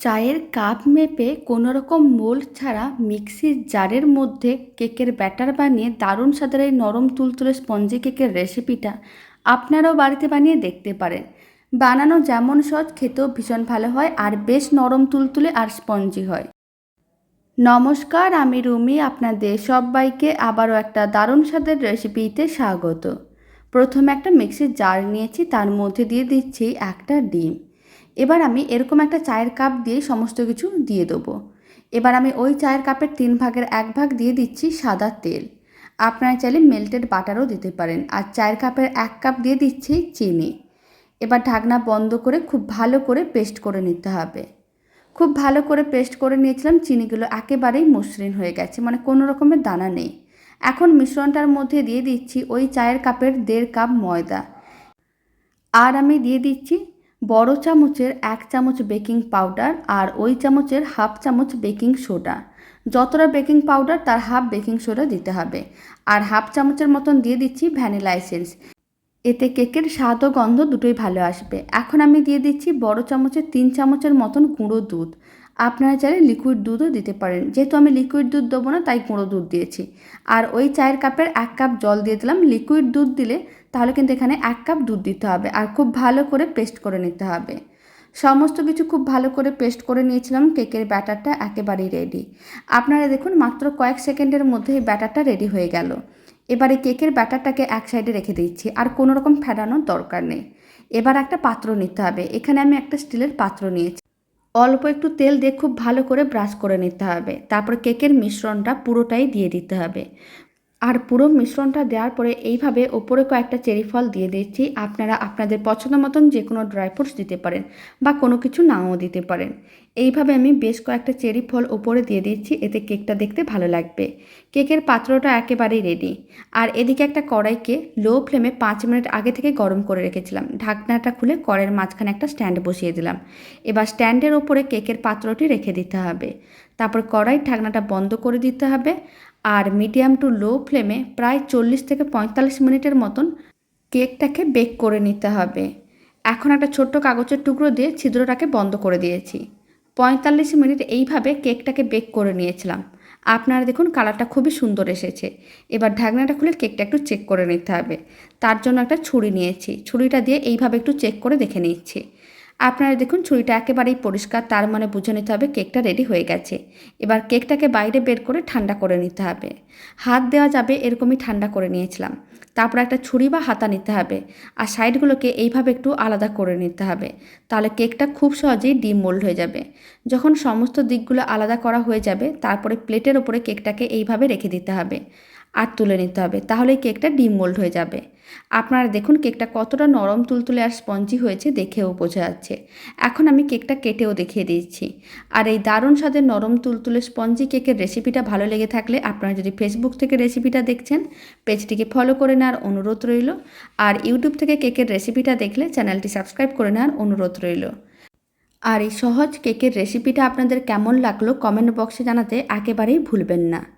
চায়ের কাপ মেপে কোনো রকম মোল্ড ছাড়া মিক্সির জারের মধ্যে কেকের ব্যাটার বানিয়ে দারুণ স্বাদের এই নরম তুলতুলে স্পঞ্জি কেকের রেসিপিটা আপনারাও বাড়িতে বানিয়ে দেখতে পারেন। বানানো যেমন সহজ, খেতেও ভীষণ ভালো হয় আর বেশ নরম তুলতুলে আর স্পঞ্জি হয়। নমস্কার, আমি রুমি, আপনাদের সবাইকে আবারও একটা দারুণ স্বাদের রেসিপিতে স্বাগত। প্রথমে একটা মিক্সির জার নিয়েছি, তার মধ্যে দিয়ে দিচ্ছি একটা ডিম। এবার আমি এরকম একটা চায়ের কাপ দিয়ে সমস্ত কিছু দিয়ে দেবো। এবার আমি ওই চায়ের কাপের তিন ভাগের এক ভাগ দিয়ে দিচ্ছি সাদা তেল। আপনারা চাইলে মেল্টেড বাটারও দিতে পারেন। আর চায়ের কাপের এক কাপ দিয়ে দিচ্ছি চিনি। এবার ঢাকনা বন্ধ করে খুব ভালো করে পেস্ট করে নিতে হবে। খুব ভালো করে পেস্ট করে নিয়েছিলাম, চিনিগুলো একেবারেই মসৃণ হয়ে গেছে মানে কোনো রকমের দানা নেই। এখন মিশ্রণটার মধ্যে দিয়ে দিচ্ছি ওই চায়ের কাপের দেড় কাপ ময়দা। আর আমি দিয়ে দিচ্ছি বড় চামচের এক চামচ বেকিং পাউডার আর ওই চামচের হাফ চামচ বেকিং সোডা। যতটা বেকিং পাউডার, তার হাফ বেকিং সোডা দিতে হবে। আর হাফ চামচের মতন দিয়ে দিচ্ছি ভ্যানিলা এসেন্স। এতে কেকের স্বাদ ও গন্ধ দুটোই ভালো আসবে। এখন আমি দিয়ে দিচ্ছি বড় চামচের তিন চামচের মতন গুঁড়ো দুধ। আপনারা চাইলে লিকুইড দুধও দিতে পারেন। যেহেতু আমি লিকুইড দুধ দেবো না, তাই গুঁড়ো দুধ দিয়েছি। আর ওই চায়ের কাপের এক কাপ জল দিয়ে দিলাম। লিকুইড দুধ দিলে তাহলে কিন্তু এখানে এক কাপ দুধ দিতে হবে আর খুব ভালো করে পেস্ট করে নিতে হবে। সমস্ত কিছু খুব ভালো করে পেস্ট করে নিয়েছিলাম, কেকের ব্যাটারটা একেবারেই রেডি আপনারা দেখুন মাত্র কয়েক সেকেন্ডের মধ্যে এই ব্যাটারটা রেডি হয়ে গেল। এবারে কেকের ব্যাটারটাকে এক সাইডে রেখে দিচ্ছি, আর কোনো রকম ফেরানোর দরকার নেই। এবার একটা পাত্র নিতে হবে, এখানে আমি একটা স্টিলের পাত্র নিয়েছি। অল্প একটু তেল দিয়ে খুব ভালো করে ব্রাশ করে নিতে হবে, তারপর কেকের মিশ্রণটা পুরোটাই দিয়ে দিতে হবে। আর পুরো মিশ্রণটা দেওয়ার পরে এইভাবে ওপরে কয়েকটা চেরি ফল দিয়ে দিচ্ছি। আপনারা আপনাদের পছন্দ মতন যে কোনো ড্রাই ফ্রুটস দিতে পারেন বা কোনো কিছু নাও দিতে পারেন। এইভাবে আমি বেশ কয়েকটা চেরি ফল ওপরে দিয়ে দিচ্ছি, এতে কেকটা দেখতে ভালো লাগবে। কেকের পাত্রটা একেবারেই রেডি আর এদিকে একটা কড়াইকে লো ফ্লেমে পাঁচ মিনিট আগে থেকে গরম করে রেখেছিলাম। ঢাকনাটা খুলে কড়াইয়ের মাঝখানে একটা স্ট্যান্ড বসিয়ে দিলাম। এবার স্ট্যান্ডের ওপরে কেকের পাত্রটি রেখে দিতে হবে। তারপর কড়াই ঢাকনাটা বন্ধ করে দিতে হবে। আর মিডিয়াম টু লো ফ্লেমে প্রায় চল্লিশ থেকে পঁয়তাল্লিশ মিনিটের মতন কেকটাকে বেক করে নিতে হবে। এখন একটা ছোট্ট কাগজের টুকরো দিয়ে ছিদ্রটাকে বন্ধ করে দিয়েছি। পঁয়তাল্লিশ মিনিট এইভাবে কেকটাকে বেক করে নিয়েছিলাম। আপনারা দেখুন কালারটা খুবই সুন্দর এসেছে। এবার ঢাকনাটা খুলে কেকটা একটু চেক করে নিতে হবে। তার জন্য একটা ছুরি নিয়েছি। ছুরিটা দিয়ে এইভাবে একটু চেক করে দেখে নিচ্ছি। আপনারা দেখুন ছুরিটা একেবারেই পরিষ্কার, তার মানে বুঝে নিতে হবে কেকটা রেডি হয়ে গেছে। এবার কেকটাকে বাইরে বের করে ঠান্ডা করে নিতে হবে। হাত দেওয়া যাবে এরকমই ঠান্ডা করে নিয়েছিলাম। তারপর একটা ছুরি বা হাতা নিতে হবে আর সাইডগুলোকে এইভাবে একটু আলাদা করে নিতে হবে। তাহলে কেকটা খুব সহজেই ডিম মোল্ড হয়ে যাবে। যখন সমস্ত দিকগুলো আলাদা করা হয়ে যাবে, তারপরে প্লেটের ওপরে কেকটাকে এইভাবে রেখে দিতে হবে। আর তুলে নিতে হবে, তাহলে কেকটা ডিম মোল্ড হয়ে যাবে। আপনারা দেখুন কেকটা কতটা নরম তুলতুলে আর স্পঞ্জি হয়েছে দেখেও বোঝা যাচ্ছে। এখন আমি কেকটা কেটেও দেখিয়ে দিচ্ছি। আর এই দারুণ স্বাদের নরম তুলতুলে স্পঞ্জি কেকের রেসিপিটা ভালো লেগে থাকলে আপনারা যদি ফেসবুক থেকে রেসিপিটা দেখছেন, পেজটিকে ফলো করে নেওয়ার অনুরোধ রইল। আর ইউটিউব থেকে কেকের রেসিপিটা দেখলে চ্যানেলটি সাবস্ক্রাইব করে নেওয়ার অনুরোধ রইল। আর এই সহজ কেকের রেসিপিটা আপনাদের কেমন লাগল কমেন্ট বক্সে জানাতে একেবারেই ভুলবেন না।